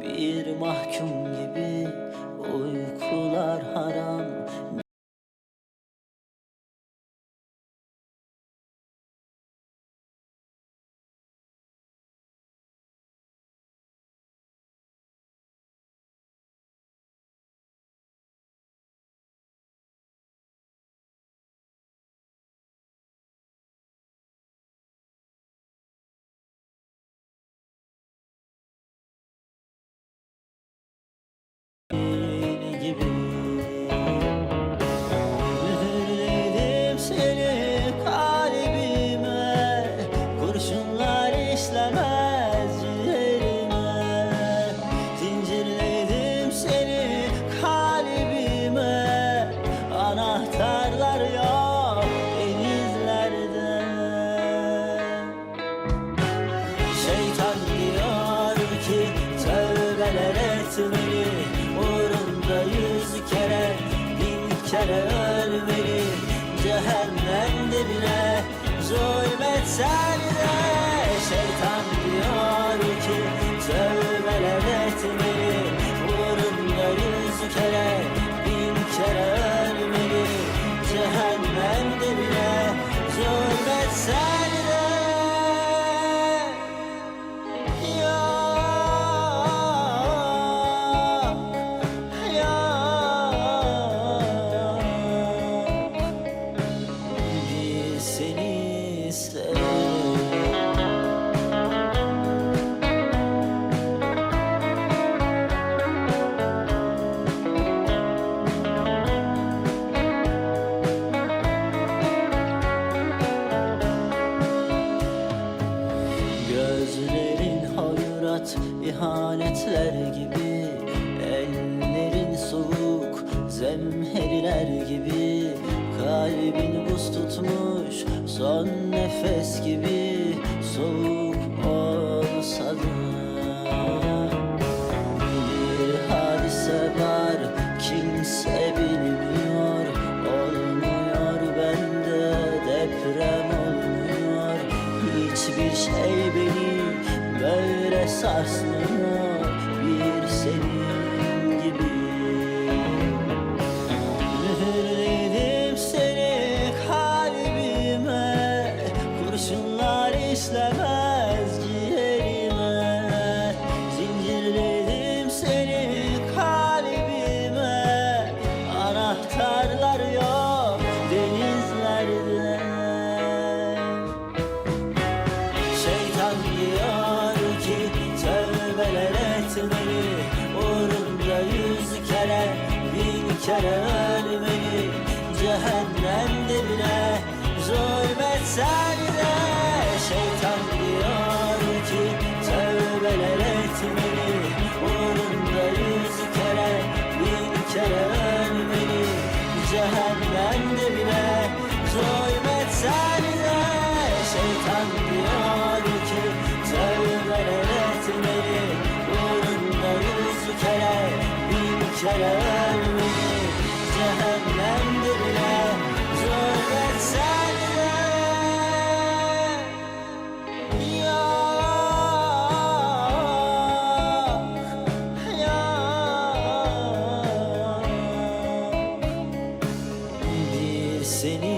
bir mahkum anahtarlar yok denizlerde. Şeytan diyor ki tövbeler etmeli Uğrunda yüz kere bin kere ölmeli Cehennemde bile zulmetsen zemheriler gibi Kalbin buz tutmuş son nefes gibi Soğuk olsa da bir hadise var kimse bilmiyor Olmuyor bende deprem olmuyor. Hiçbir şey beni böyle sarsmıyor Şeytan diyor ki tövbeler etmeli Uğrunda yüz kere bin kere ölmeli. Cehennemde bile zulmetsen ölmeli Cehennemde bile Yok, yok Bir seni